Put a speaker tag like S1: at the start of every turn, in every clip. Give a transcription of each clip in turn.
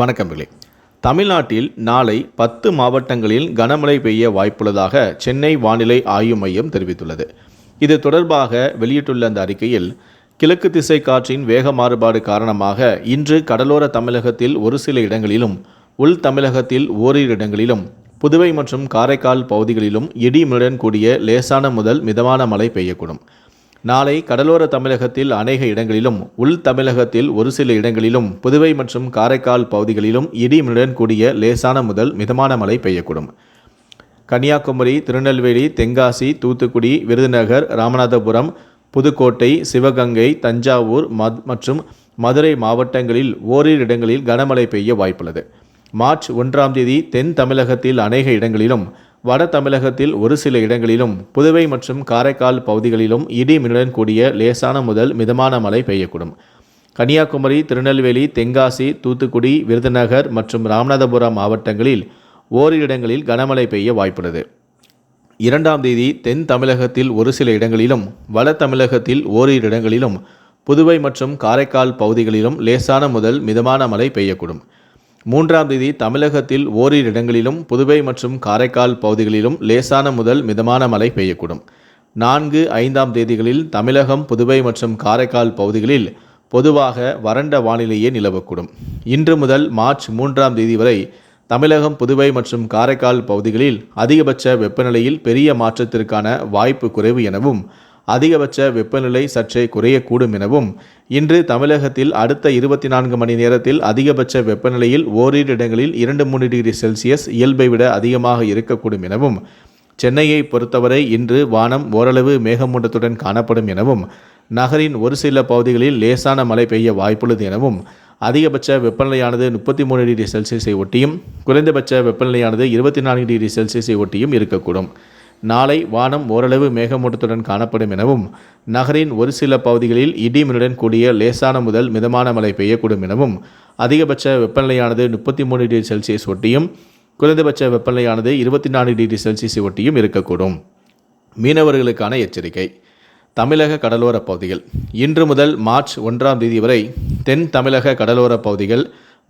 S1: வணக்கமில்லை தமிழ்நாட்டில் நாளை பத்து மாவட்டங்களில் கனமழை பெய்ய வாய்ப்புள்ளதாக சென்னை வானிலை ஆய்வு மையம் தெரிவித்துள்ளது இது தொடர்பாக வெளியிட்டுள்ள அந்த அறிக்கையில் கிழக்கு திசை காற்றின் வேக மாறுபாடு காரணமாக இன்று கடலோர தமிழகத்தில் ஒரு சில இடங்களிலும் உள் தமிழகத்தில் ஓரிரு இடங்களிலும் புதுவை மற்றும் காரைக்கால் பகுதிகளிலும் இடிமுடன் கூடிய லேசான முதல் மிதமான மழை பெய்யக்கூடும் நாளை கடலோர தமிழகத்தில் அநேக இடங்களிலும் உள் தமிழகத்தில் ஒரு சில இடங்களிலும் புதுவை மற்றும் காரைக்கால் பகுதிகளிலும் இடிமுடன் கூடிய லேசான முதல் மிதமான மழை பெய்யக்கூடும் கன்னியாகுமரி திருநெல்வேலி தென்காசி தூத்துக்குடி விருதுநகர் ராமநாதபுரம் புதுக்கோட்டை சிவகங்கை தஞ்சாவூர் மற்றும் மதுரை மாவட்டங்களில் ஓரிரு இடங்களில் கனமழை பெய்ய வாய்ப்புள்ளது மார்ச் ஒன்றாம் தேதி தென் தமிழகத்தில் அநேக இடங்களிலும் வட தமிழகத்தில் ஒரு சில இடங்களிலும் புதுவை மற்றும் காரைக்கால் பகுதிகளிலும் இடி மின்னலுடன் கூடிய லேசான முதல் மிதமான மழை பெய்யக்கூடும் கன்னியாகுமரி திருநெல்வேலி தென்காசி தூத்துக்குடி விருதுநகர் மற்றும் ராமநாதபுரம் மாவட்டங்களில் ஓரிரு இடங்களில் கனமழை பெய்ய வாய்ப்புள்ளது இரண்டாம் தேதி தென் தமிழகத்தில் ஒரு சில இடங்களிலும் வட தமிழகத்தில் ஓரிரு இடங்களிலும் புதுவை மற்றும் காரைக்கால் பகுதிகளிலும் லேசான முதல் மிதமான மழை பெய்யக்கூடும் மூன்றாம் தேதி தமிழகத்தில் ஓரிரு இடங்களிலும் புதுவை மற்றும் காரைக்கால் பகுதிகளிலும் லேசான முதல் மிதமான மழை பெய்யக்கூடும் நான்கு ஐந்தாம் தேதிகளில் தமிழகம் புதுவை மற்றும் காரைக்கால் பகுதிகளில் பொதுவாக வறண்ட வானிலையே நிலவக்கூடும் இன்று முதல் மார்ச் மூன்றாம் தேதி வரை தமிழகம் புதுவை மற்றும் காரைக்கால் பகுதிகளில் அதிகபட்ச வெப்பநிலையில் பெரிய மாற்றத்திற்கான வாய்ப்பு குறைவு எனவும் அதிகபட்ச வெப்பநிலை சற்றே குறையக்கூடும் எனவும் இன்று தமிழகத்தில் அடுத்த இருபத்தி நான்கு மணி நேரத்தில் அதிகபட்ச வெப்பநிலையில் ஓரிரு இடங்களில் இரண்டு மூன்று டிகிரி செல்சியஸ் இயல்பை விட அதிகமாக இருக்கக்கூடும் எனவும் சென்னையை பொறுத்தவரை இன்று வானம் ஓரளவு மேகமூட்டத்துடன் காணப்படும் எனவும் நகரின் ஒரு சில பகுதிகளில் லேசான மழை பெய்ய வாய்ப்புள்ளது எனவும் அதிகபட்ச வெப்பநிலையானது முப்பத்தி மூணு டிகிரி செல்சியஸை ஒட்டியும் குறைந்தபட்ச வெப்பநிலையானது இருபத்தி நான்கு டிகிரி செல்சியஸை ஒட்டியும் இருக்கக்கூடும் நாளை வானம் ஓரளவு மேகமூட்டத்துடன் காணப்படும் எனவும் நகரின் ஒரு சில பகுதிகளில் இடிமினுடன் கூடிய லேசான முதல் மிதமான மழை பெய்யக்கூடும் எனவும் அதிகபட்ச வெப்பநிலையானது முப்பத்தி மூணு டிகிரி செல்சியஸ் ஒட்டியும் குறைந்தபட்ச வெப்பநிலையானது இருபத்தி நாலு டிகிரி செல்சியஸ் ஒட்டியும் இருக்கக்கூடும் மீனவர்களுக்கான எச்சரிக்கை தமிழக கடலோரப் பகுதிகள் இன்று முதல் மார்ச் ஒன்றாம் தேதி வரை தென் தமிழக கடலோரப் பகுதிகள்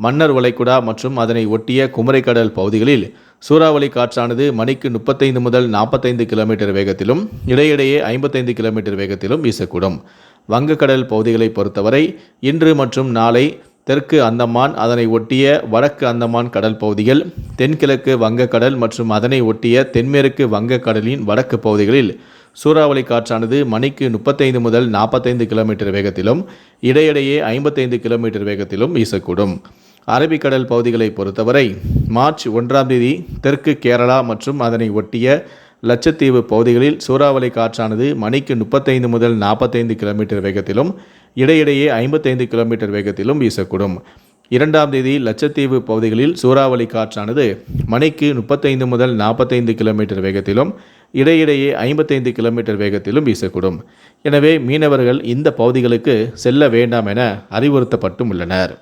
S1: மன்னர் வளைகுடா மற்றும் அதனை ஒட்டிய குமரிக்கடல் பகுதிகளில் சூறாவளி காற்றானது மணிக்கு முப்பத்தைந்து முதல் நாற்பத்தைந்து கிலோமீட்டர் வேகத்திலும் இடையிடையே ஐம்பத்தைந்து கிலோமீட்டர் வேகத்திலும் வீசக்கூடும் வங்கக்கடல் பகுதிகளை பொறுத்தவரை இன்று மற்றும் நாளை தெற்கு அந்தமான் அதனை ஒட்டிய வடக்கு அந்தமான் கடல் பகுதிகள் தென்கிழக்கு வங்கக்கடல் மற்றும் அதனை ஒட்டிய தென்மேற்கு வங்கக்கடலின் வடக்கு பகுதிகளில் சூறாவளி காற்றானது மணிக்கு முப்பத்தைந்து முதல் நாற்பத்தைந்து கிலோமீட்டர் வேகத்திலும் இடையிடையே ஐம்பத்தைந்து கிலோமீட்டர் வேகத்திலும் வீசக்கூடும் அரபிக்கடல் பகுதிகளை பொறுத்தவரை மார்ச் ஒன்றாம் தேதி தெற்கு கேரளா மற்றும் அதனை ஒட்டிய லட்சத்தீவு பகுதிகளில் சூறாவளி காற்றானது மணிக்கு முப்பத்தைந்து முதல் நாற்பத்தைந்து கிலோமீட்டர் வேகத்திலும் இடையிடையே ஐம்பத்தைந்து கிலோமீட்டர் வேகத்திலும் வீசக்கூடும் இரண்டாம் தேதி லட்சத்தீவு பகுதிகளில் சூறாவளி காற்றானது மணிக்கு முப்பத்தைந்து முதல் நாற்பத்தைந்து கிலோமீட்டர் வேகத்திலும் இடையிடையே ஐம்பத்தைந்து கிலோமீட்டர் வேகத்திலும் வீசக்கூடும் எனவே மீனவர்கள் இந்த பகுதிகளுக்கு செல்ல வேண்டாம் என அறிவுறுத்தப்பட்டும் உள்ளனர்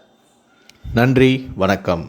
S1: நன்றி வணக்கம்